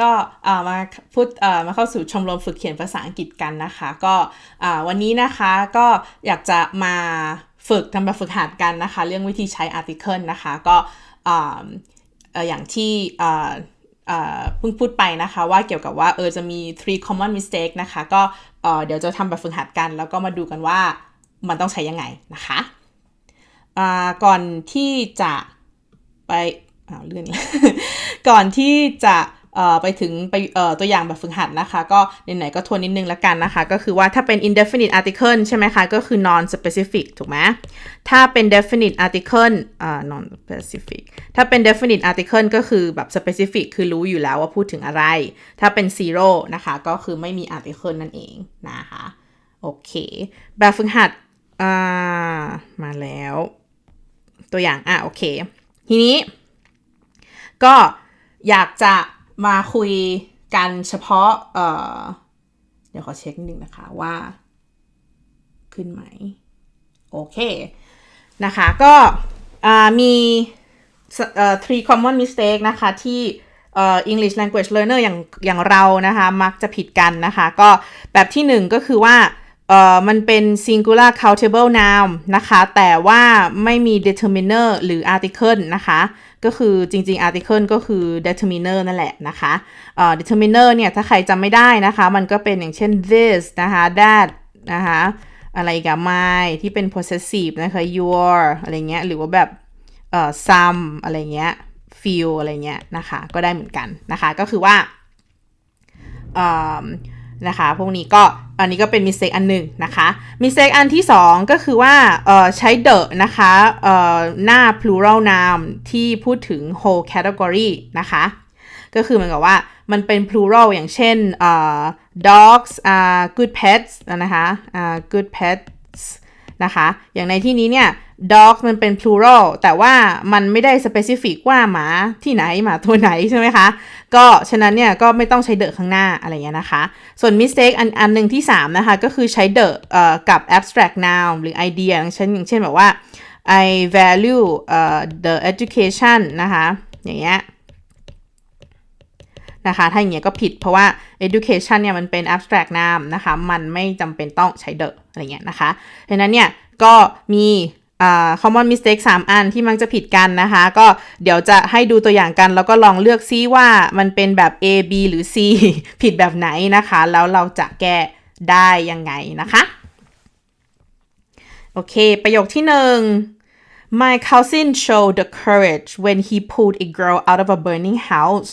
ก็มาพูดมาเข้าสู่ชมรมฝึกเขียนภาษาอังกฤษกันนะคะ ก็วันนี้นะคะก็อยากจะมาฝึกทำแบบฝึกหัดกันนะคะ เรื่องวิธีใช้ article นะคะ ก็อย่างที่เพิ่งพูดไปนะคะว่าเกี่ยวกับว่าเออจะมี three common mistake นะคะ ก็เดี๋ยวจะทำแบบฝึกหัดกัน แล้วก็มาดูกันว่ามันต้องใช้ยังไงนะคะก่อนที่จะไปเลื่อนก่อนที่จะ ไปถึงไปตัวอย่างแบบฝึกหัดนะคะ ก็ไหนๆก็ทวนนิดนึงล้วกันนะคะ ก็คือว่าถ้าเป็น indefinite article ใช่ไหมคะ ก็คือ non specific ถูกไหมถ้าเป็น definite article อ่า non specific ถ้าเป็น definite article ก็คือแบบ specific คือรู้อยู่แล้วว่าพูดถึงอะไร ถ้าเป็น zero นะคะ ก็คือไม่มี article นั่นเองนะคะ โอเค แบบฝึกหัดอ่ามาแล้ว ตัวอย่าง อะ โอเค ทีนี้ ก็อยากจะ มาคุยกันเฉพาะเอ่อเดี๋ยวขอเช็คนิดนึงนะคะว่า ขึ้นไหม โอเค นะคะ ก็มีเอ่อ three common mistake นะคะที่เอ่อ English language learner อย่างอย่างเรานะคะ มักจะผิดกันนะคะ ก็แบบที่หนึ่งก็คือว่าเอ่อมันเป็น singular countable noun นะคะ แต่ว่าไม่มี determiner หรือ article นะคะ ก็คือจริงๆ article ก็คือ determiner นั่นแหละนะคะเอ่อ determiner เนี่ยถ้าใครจำไม่ได้นะคะ มันก็เป็นอย่างเช่น this นะคะ that นะคะอะไรกับ my ที่เป็น possessive นะคะ your อะไรเงี้ยหรือว่าแบบเอ่อ some อะไรเงี้ย feel อะไรเงี้ยนะคะก็ได้เหมือนกันนะคะก็คือว่านะคะพวกนี้ก็ อันนี้ก็เป็นมิสเซกอันหนึ่งนะคะมิสเซกอันที่ 2 ก็คือว่าใช้ the นะคะหน้า plural noun ที่พูดถึง whole category นะคะ ก็คือเหมือนกับว่ามันเป็น plural อย่างเช่น dogs are good pets นะคะ good pets นะคะ อย่างในที่นี้เนี่ย dog มันเป็น plural แต่ว่ามันไม่ได้ specific ว่าหมาที่ไหนหมาตัวไหนใช่ไหมคะ ก็ฉะนั้นเนี่ยก็ไม่ต้องใช้เดอะข้างหน้าอะไรเงี้ยนะคะ ส่วน mistake อันอันหนึ่งที่ 3 นะคะ ก็คือใช้เดอะกับ abstract noun หรือ idea อย่างเช่นอย่างเช่นแบบว่า I value uh, the education นะคะ อย่างเงี้ย นะคะ ถ้าอย่างเงี้ยก็ผิดเพราะว่า education เนี่ยมันเป็น abstract noun นะคะ มันไม่จำเป็นต้องใช้เดอะอะไรเงี้ยนะคะดังนั้นเนี่ยก็มี common mistake 3 อันที่มักจะผิดกันนะคะ ก็เดี๋ยวจะให้ดูตัวอย่างกัน แล้วก็ลองเลือกซิว่ามันเป็นแบบ A B หรือ C ผิดแบบไหนนะคะ แล้วเราจะแก้ได้ยังไงนะคะ โอเค ประโยคที่หนึ่ง My cousin showed the courage when he pulled a girl out of a burning house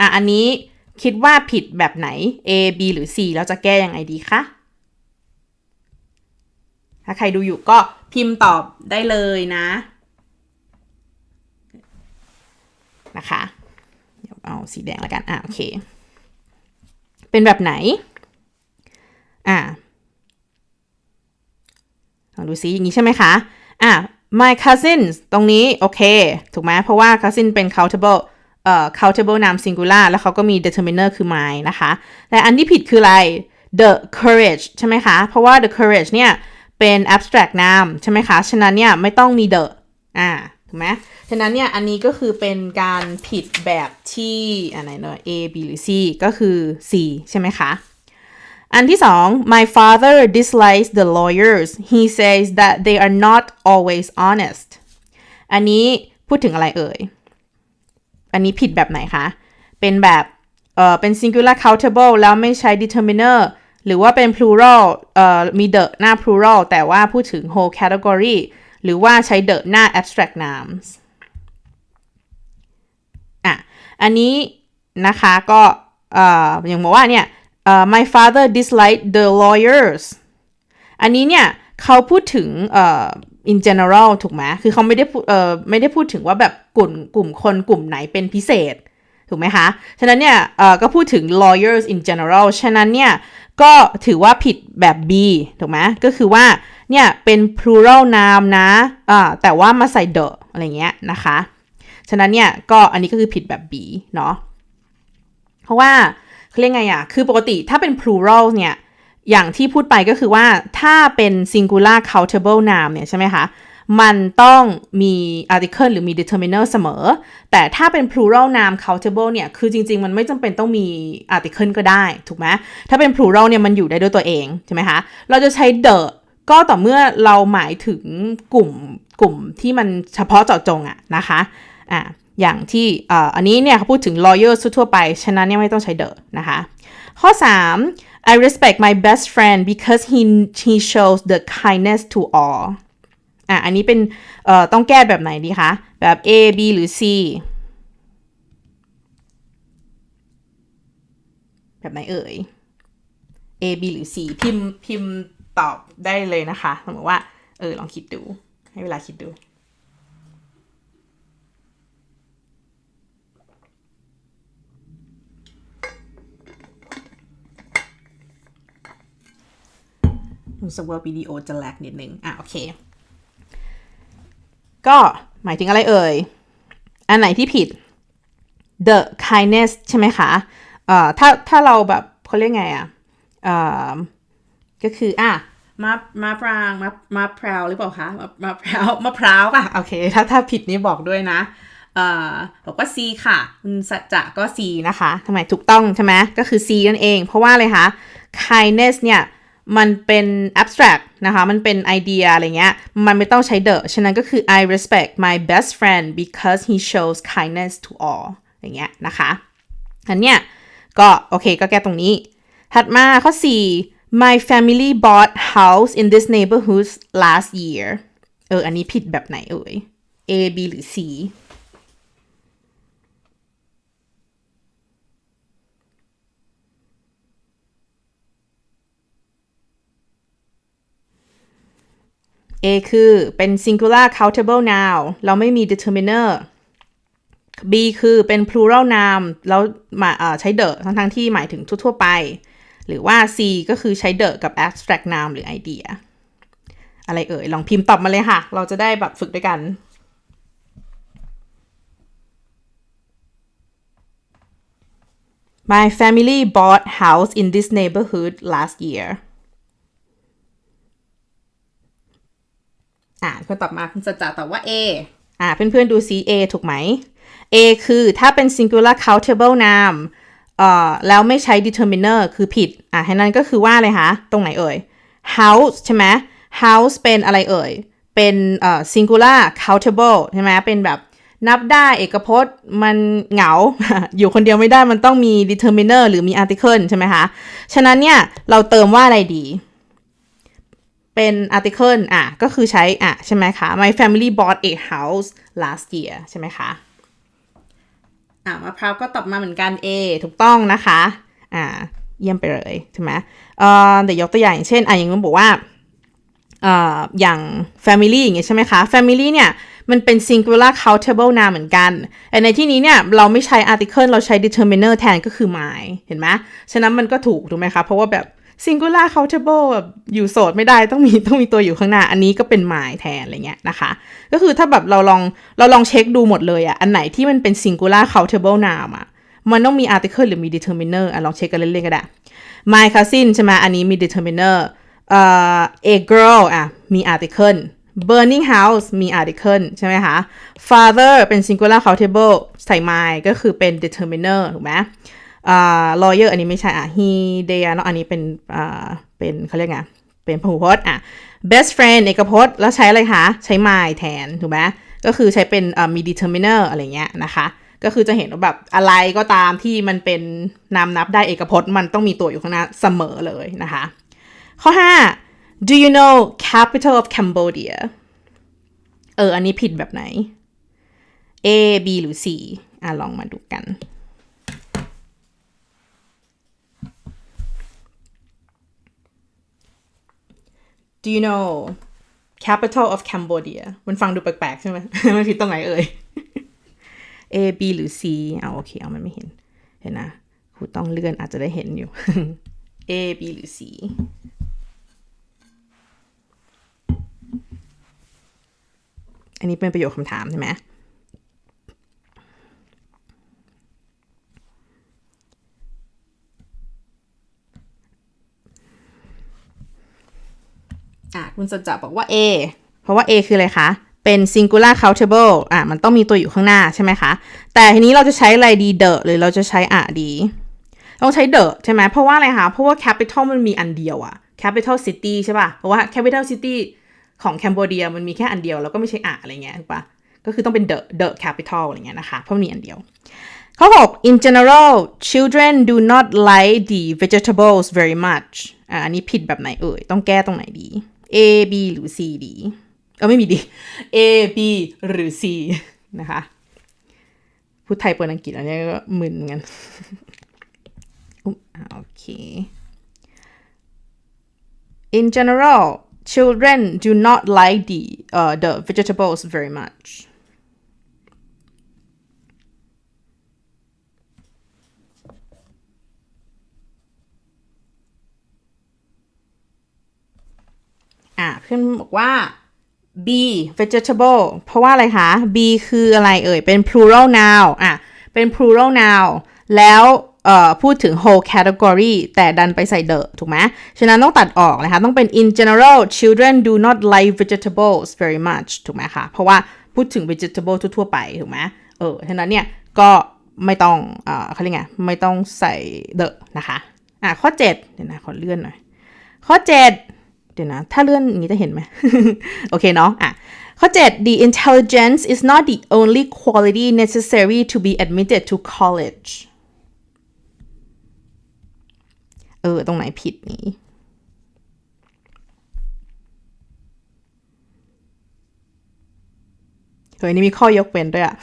อะอันนี้คิดว่าผิดแบบไหน A B หรือ C แล้วจะแก้ยังไงดีคะถ้าใครดูอยู่ก็พิมพ์ตอบได้เลยนะนะคะเดี๋ยวเอาสีแดงแล้วกัน อะโอเค เป็นแบบไหน อะลองดูซิอย่างนี้ใช่ไหมคะ อะ my cousins ตรงนี้ โอเค ถูกไหมเพราะว่า cousin เป็น countable เอ่อ countable noun singular แล้วเขาก็มี determiner คือ my นะคะ แต่อันที่ผิดคืออะไร the courage ใช่ไหมคะ เพราะว่า the courage เนี่ย เป็น abstract noun ใช่ไหมคะ ฉะนั้นเนี่ย ไม่ต้องมี the อ่า ถูกไหมฉะนั้นเนี่ย อันนี้ก็คือเป็นการผิดแบบที่อะไรเนอะ A B หรือ C ก็คือ C ใช่ไหมคะ อันที่สอง my father dislikes the lawyers he says that they are not always honest อันนี้พูดถึงอะไรเอ่ย อันนี้ผิดแบบไหนคะ เป็นแบบเอ่อเป็น singular countable แล้วไม่ใช้ determiner หรือว่าเป็น plural เอ่อมี the หน้า plural แต่ว่าพูดถึง whole category หรือว่าใช้ the หน้า abstract nouns อะ อันนี้นะคะก็เอ่ออย่างบอกว่าเนี่ย uh, my father disliked the lawyers อันนี้เนี่ยเขาพูดถึงเอ่อ in general ถูกไหมคือเขาไม่ได้เอ่อไม่ได้พูดถึงว่าแบบกลุ่มกลุ่มคนกลุ่มไหนเป็นพิเศษ ถูกไหมคะ ฉะนั้นเนี่ยเอ่อก็พูดถึง lawyers in general ฉะนั้นเนี่ย ก็ถือว่าผิดแบบ B ถูกไหมก็คือว่าเนี่ยเป็น plural noun นะอ่าแต่ว่ามาใส่ the อะไรเงี้ยนะคะ ฉะนั้นเนี่ยก็อันนี้ก็คือผิดแบบ B เนาะเพราะว่าเขาเรียกไงอะคือปกติถ้าเป็น plural เนี่ย อย่างที่พูดไปก็คือว่าถ้าเป็น singular countable noun เนี่ยใช่ไหมคะ มันต้องมี article หรือมี determiner เสมอ แต่ถ้าเป็น plural noun countable เนี่ย คือจริง ๆ มันไม่จำเป็นต้องมี article ก็ได้ ถูกไหมถ้าเป็น plural เนี่ยมันอยู่ได้ด้วยตัวเองใช่ไหมคะ เราจะใช้ the ก็ต่อเมื่อเราหมายถึงกลุ่มกลุ่มที่มันเฉพาะเจาะจงอะนะคะอ่าอย่างที่อ่อันนี้เนี่ยเขาพูดถึง lawyer ทั่วไป ฉะนั้นเนี่ยไม่ต้องใช้ the นะคะ ข้อ 3 I respect my best friend because he he shows the kindness to all อะ อันนี้เป็น เอ่อ ต้องแก้แบบไหนดีคะ แบบ A B หรือ C แบบไหนเอ่ย A B หรือ C พิมพ์พิมพ์ตอบได้เลยนะคะ สมมติว่า เออ ลองคิดดู ให้เวลาคิดดู รู้สึกว่าวิดีโอจะแลกนิดนึง อะ โอเค ก็หมายถึงอะไรเอ่ย อันไหนที่ผิด the kindness ใช่ไหมคะ เอ่อ ถ้า ถ้าเราแบบเขาเรียกไงอะ เอ่อ ก็คือ อะมามาปรางมามาพราวหรือเปล่าคะมามาพราวมาพราวป่ะ โอเค ถ้า ถ้าผิดนี่บอกด้วยนะเอ่อบอกว่า C ค่ะคุณสัจจะก็ C นะคะทำไมถูกต้องใช่ไหมก็คือ C นั่นเอง เพราะว่าอะไรคะ kindness เนี่ย มันเป็น abstract นะคะ มันเป็นไอเดียอะไรเงี้ย มันไม่ต้องใช้ the ฉะนั้นก็คือ I respect my best friend because he shows kindness to all อย่างเงี้ยนะคะ อันเนี้ยก็โอเคก็แก้ตรงนี้ ถัดมาข้อ 4 my family bought house in this neighborhood last year เออ อันนี้ผิดแบบไหนเอ่ย A B หรือ C A คือเป็น singular countable noun เราไม่มี determiner B คือเป็น plural noun แล้วมาใช้ the ทั้งทั้งที่หมายถึงทั่ว ๆ ไป หรือว่า C ก็คือใช้ the กับ abstract noun หรือ idea อะไรเอ่ย ลองพิมพ์ตอบมาเลยค่ะ เราจะได้แบบฝึกด้วยกัน My family bought house in this neighborhood last year อ่าคนตอบมาคุณสัจจะตอบว่า A อ่าเพื่อนๆดูซิ A ถูกไหม A คือถ้าเป็น singular countable noun เอ่อแล้วไม่ใช้ determiner คือผิด อ่าให้นั้นก็คือว่าอะไรคะตรงไหนเอ่ย house ใช่ไหม house เป็นอะไรเอ่ย เป็นเอ่อ singular countable ใช่ไหมเป็นแบบนับได้เอกพจน์มันเหงา อยู่คนเดียวไม่ได้มันต้องมี determiner หรือมี article ใช่ไหมคะ ฉะนั้นเนี่ย เราเติมว่าอะไรดี เป็น article อะก็คือใช้อะใช่ไหมคะ my family bought a house last year ใช่ไหมคะอะมะพร้าวก็ตอบมาเหมือนกัน A ถูกต้องนะคะอ่าเยี่ยมไปเลยใช่ไหมเอ่อเดี๋ยวยกตัวอย่างเช่นอะอย่างนู้นบอกว่าเอ่ออย่าง family อย่างเงี้ยใช่ไหมคะ family เนี่ยมันเป็น singular countable noun เหมือนกันแต่ในที่นี้เนี่ยเราไม่ใช้ article เราใช้ determiner แทนก็คือ my เห็นไหมฉะนั้นมันก็ถูกถูกไหมคะ เพราะว่าแบบ singular countable แบบอยู่โสดไม่ได้ต้องมีต้องมีตัวอยู่ข้างหน้า อันนี้ก็เป็น my แทนอะไรเงี้ยนะคะ ก็คือถ้าแบบเราลองเราลองเช็คดูหมดเลยอะอันไหนที่มันเป็น singular countable noun อะมันต้องมี article หรือมี determiner อะลองเช็คกันเล่นๆก็ได้ my cousin ใช่ไหมอันนี้มี determiner เอ่อ a girl อะมี article burning house มี article ใช่ไหมคะ father เป็น singular countable ใส่ my ก็คือเป็น determiner ถูกไหม อ่า lawyer อันนี้ไม่ใช่อะ he they เนาะอันนี้เป็นอ่าเป็นเขาเรียกไงเป็นพหูพจน์อะ best friend เอกพจน์ แล้วใช้อะไรคะ ใช้ my แทน ถูกไหมก็คือใช้เป็นอ่ามี determiner อะไรเงี้ยนะคะ ก็คือจะเห็นว่าแบบอะไรก็ตามที่มันเป็นนามนับได้เอกพจน์ มันต้องมีตัวอยู่ข้างหน้าเสมอเลยนะคะ ข้อ 5 do you know capital of Cambodia เออ อันนี้ผิดแบบไหน A B หรือ C อะลองมาดูกัน do you know capital of Cambodia มันฟังดูแปลกๆใช่ไหมมันผิดตรงไหนเอ่ย A B หรือ C เอาโอเค เอามันไม่เห็น เห็นนะครูต้องเลื่อนอาจจะได้เห็นอยู่ A B หรือ C อันนี้เป็นประโยคคำถามใช่ไหม อะคุณสัจจะบอกว่า A เพราะว่า A คืออะไรคะ เป็น singular countable อะ มันต้องมีตัวอยู่ข้างหน้าใช่ไหมคะ แต่ทีนี้เราจะใช้อะไรดี the หรือเราจะใช้อะดี ต้องใช้ the ใช่ไหม เพราะว่าอะไรคะ เพราะว่า capital มันมีอันเดียวอะ capital city ใช่ป่ะ เพราะว่า capital city ของแคนเบเดียมันมีแค่อันเดียว แล้วก็ไม่ใช่อะอะไรเงี้ยถูกปะก็คือต้องเป็น the the capital อะไรเงี้ยนะคะ เพราะมีอันเดียวข้อ6 in general children do not like the vegetables very much อะอันนี้ผิดแบบไหนเอ่ย ต้องแก้ตรงไหนดี A B หรือ C ดีเออไม่มีดี A B หรือ C นะคะพูดไทยเปิดอังกฤษอันนี้ก็มึนเงนกันอุ๊ยอะโอเค in general children do not like the uh, the vegetables very much อะเพื่อนบอกว่า B vegetable เพราะว่าอะไรคะ B คืออะไรเอ่ย เป็น plural noun อะ เป็น plural noun แล้วพูดถึง whole category แต่ดันไปใส่ the ถูกไหม ฉะนั้นต้องตัดออกนะคะ ต้องเป็น in general children do not like vegetables very much ถูกไหมคะ เพราะว่าพูดถึง vegetable ทั่ว ๆ ไป ถูกไหมเออ ฉะนั้นเนี่ยก็ไม่ต้องเออเขาเรียกไง ไม่ต้องใส่ the นะคะ อะ ข้อ 7 เดี๋ยวนะ ขอเลื่อนหน่อย ข้อ 7 เดี๋ยวนะ ถ้าเลื่อนอย่างนี้จะเห็นไหมโอเคเนาะอะข้อ 7 the intelligence is not the only quality necessary to be admitted to college เออ ตรงไหนผิดนี้เฮ้ยนี่มีข้อยกเว้นด้วยอะ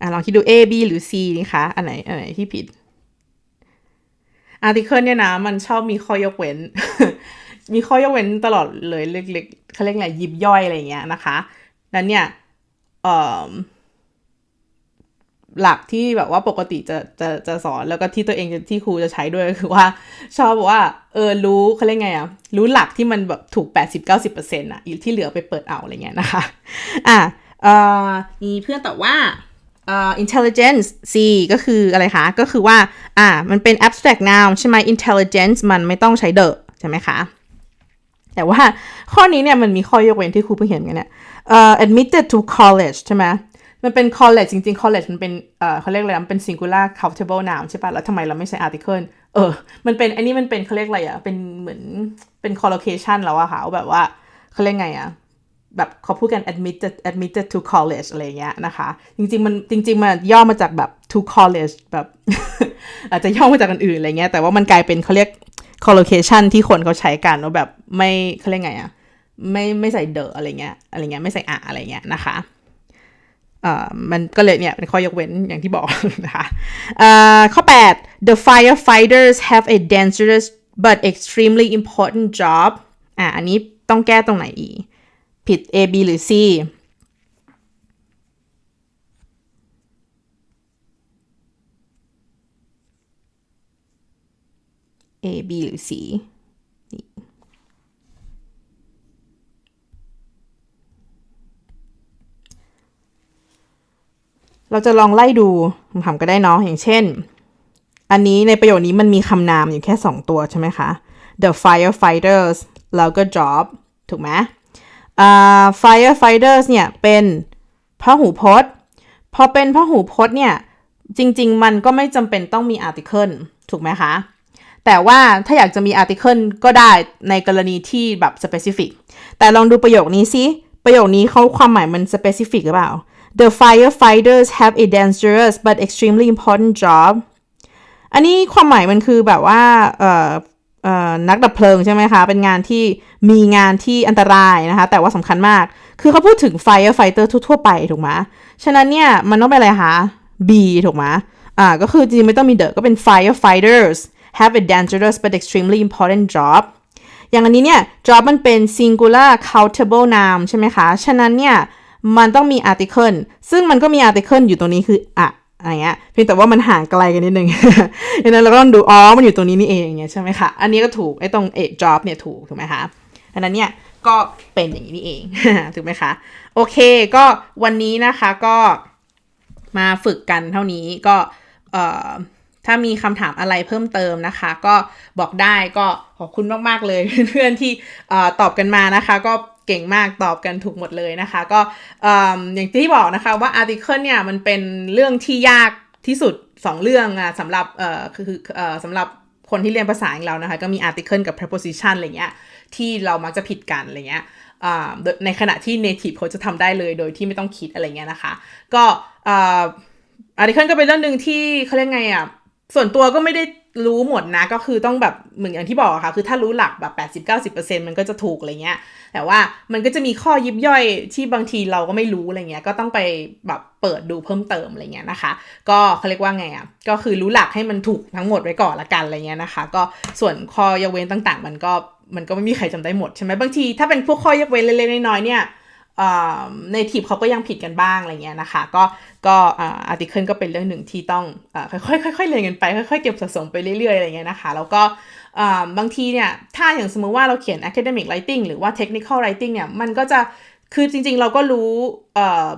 อะลองคิดดู A B หรือ C นี่คะ อันไหน อันไหนที่ผิด อาร์ติเคิลเนี่ยนะมันชอบมีข้อยกเว้น มีข้อยกเว้นตลอดเลยเล็กๆเขาเรียกอะไรยิบย่อยอะไรเงี้ยนะคะนั้นเนี่ยหลักที่แบบว่าปกติจะจะจะสอนแล้วก็ที่ตัวเองที่ครูจะใช้ด้วยคือว่า ชอบบอกว่าเออรู้เขาเรียกไงอะรู้หลักที่มันแบบถูก 80-90%อะอีที่เหลือไปเปิดเอาอะไรเงี้ยนะคะ อะเออมีเพื่อนแตอบว่า uh, intelligence C ก็คืออะไรคะ ก็คือว่า อ่า มันเป็น abstract noun ใช่ไหม intelligence มันไม่ต้องใช้ the ใช่ไหมคะ แต่ว่าข้อนี้เนี่ยมันมีข้อยกเว้นที่ครูเพิ่งเห็นกันเนี่ยเอ่อ admitted to college ใช่ไหมมันเป็น college จริง ๆ college มันเป็น เอ่อเขาเรียกอะไรนะมันเป็น singular countable noun ใช่ปะแล้วทำไมเราไม่ใช้ article เออ มันเป็น อันนี้มันเป็นเขาเรียกอะไรอะเป็นเหมือน เป็น collocation แล้วอะค่ะ แบบว่าเขาเรียกไงอะ แบบเขาพูดกัน admitted admitted to college อะไรเงี้ยนะคะ จริงๆมันจริง ๆ มันย่อมาจากแบบ to college แบบ อาจจะย่อมาจากอันอื่นอะไรเงี้ยแต่ว่ามันกลายเป็นเขาเรียก collocation ที่คนเขาใช้กันว่าแบบไม่เขาเรียกไงอะไม่ไม่ใส่เดออะไรเงี้ยอะไรเงี้ยไม่ใส่อะอะไรเงี้ยนะคะเอ่อมันก็เลยเนี่ยเป็นข้อยกเว้นอย่างที่บอกนะคะเอ่อข้อ 8 the firefighters have a dangerous but extremely important job อะอันนี้ต้องแก้ตรงไหนอีก ผิด A B หรือ C A B หรือ C นี่เราจะลองไล่ดูคำๆก็ได้เนาะอย่างเช่น อันนี้ในประโยคนี้มันมีคำนามอยู่แค่ 2 ตัวใช่ไหมคะ the firefighters แล้วก็ job ถูกไหม firefighters เนี่ยเป็นพหูพจน์ พอเป็นพหูพจน์เนี่ยจริง ๆ มันก็ไม่จำเป็นต้องมี article ถูกไหมคะ แต่ว่าถ้าอยากจะมี article ก็ได้ในกรณีที่แบบ specific แต่ลองดูประโยคนี้สิ ประโยคนี้เขาความหมายมัน specific หรือเปล่า The firefighters have a dangerous but extremely important job อันนี้ความหมายมันคือแบบว่า นักดับเพลิงใช่ไหมคะ เป็นงานที่มีงานที่อันตรายนะคะ แต่ว่าสำคัญมาก คือเขาพูดถึง firefighter ทั่วๆไปถูกไหมฉะนั้นเนี่ย มันต้องเป็นอะไรคะ B ถูกไหมอ่า ก็คือจริงไม่ต้องมี the ก็เป็น firefighters have a dangerous but extremely important job อย่างอันนี้เนี่ย job มันเป็น singular countable noun ใช่ไหมคะ ฉะนั้นเนี่ย มันต้องมี article ซึ่งมันก็มี article อยู่ตรงนี้คืออะ อะไรเงี้ยเพียงแต่ว่ามันห่างไกลกันนิดนึงดังนั้นเราก็ต้องดูอ๋อมันอยู่ตรงนี้นี่เองเงี้ยใช่ไหมคะอันนี้ก็ถูกไอ้ตรงเอ job เนี่ยถูกถูกไหมคะอันนั้นเนี่ยก็เป็นอย่างนี้นี่เองถูกไหมคะ โอเคก็วันนี้นะคะก็มาฝึกกันเท่านี้ก็เอ่อ ถ้ามีคำถามอะไรเพิ่มเติมนะคะ ก็บอกได้ก็ขอบคุณมาก ๆ เลยเพื่อนๆที่ตอบกันมานะคะ ก็เก่งมากตอบกันถูกหมดเลยนะคะ ก็เอิ่มอย่างที่บอกนะคะว่า article เนี่ยมันเป็นเรื่องที่ยากที่สุด 2 เรื่องอะสำหรับเอ่อคือเอ่อสำหรับคนที่เรียนภาษาอย่างเรานะคะ ก็มี article กับ preposition อะไรเงี้ยที่เรามักจะผิดกันอะไรเงี้ยในขณะที่ native เขาจะทำได้เลยโดยที่ไม่ต้องคิดอะไรเงี้ยนะคะ ก็เอ่ออาร์ติเคิลก็เป็นเรื่องหนึ่งที่เขาเรียกไงอะ ส่วนตัวก็ไม่ได้รู้หมดนะก็คือต้องแบบเหมือนอย่างที่บอกค่ะ คือถ้ารู้หลักแบบ 80-90%มันก็จะถูกอะไรเงี้ย แต่ว่ามันก็จะมีข้อยิบย่อยที่บางทีเราก็ไม่รู้อะไรเงี้ย ก็ต้องไปแบบเปิดดูเพิ่มเติมอะไรเงี้ยนะคะ ก็เขาเรียกว่าไงอะ ก็คือรู้หลักให้มันถูกทั้งหมดไว้ก่อนละกันอะไรเงี้ยนะคะ ก็ส่วนข้อยกเว้นต่างๆ มันก็มันก็ไม่มีใครจำได้หมดใช่ไหมบางทีถ้าเป็นพวกข้อยกเว้นเล็กๆน้อยๆเนี่ย ในทีบเขาก็ยังผิดกันบ้างอะไรเงี้ยนะคะ ก็ก็อาร์ติเคิลก็เป็นเรื่องหนึ่งที่ต้องค่อยๆค่อยๆเรียนกันไปค่อยๆเก็บสะสมไปเรื่อยๆอะไรเงี้ยนะคะ แล้วก็บางทีเนี่ยถ้าอย่างสมมติว่าเราเขียน academic writing หรือว่า technical writing เนี่ยมันก็จะคือจริงๆเราก็รู้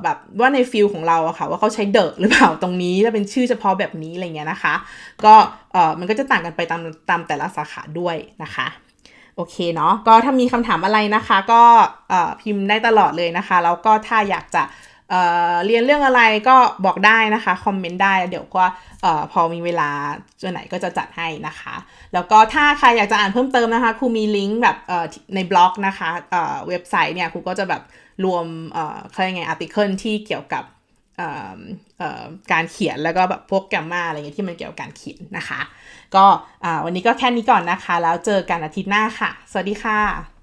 แบบว่าในฟิลของเราอะค่ะว่าเขาใช้เดอะหรือเปล่าตรงนี้ถ้าเป็นชื่อเฉพาะแบบนี้อะไรเงี้ยนะคะ ก็มันก็จะต่างกันไปตามตามแต่ละสาขาด้วยนะคะ โอเคเนาะก็ถ้ามีคำถามอะไรนะคะ ก็พิมพ์ได้ตลอดเลยนะคะ แล้วก็ถ้าอยากจะเเรียนเรื่องอะไรก็บอกได้นะคะ คอมเมนต์ได้ เดี๋ยวก็พอมีเวลาจนไหนก็จะจัดให้นะคะ แล้วก็ถ้าใครอยากจะอ่านเพิ่มเติมนะคะครูมีลิงก์แบบในบล็อกนะคะเเว็บไซต์เนี่ยครูก็จะแบบรวมเอ่อเขาเรียกไงอาร์ติเคิลที่เกี่ยวกับ การเขียนแล้วก็แบบพวกแกรมมาอะไรเงี้ยที่มันเกี่ยวกับการเขียนนะคะ ก็วันนี้ก็แค่นี้ก่อนนะคะ แล้วเจอกันอาทิตย์หน้าค่ะ สวัสดีค่ะ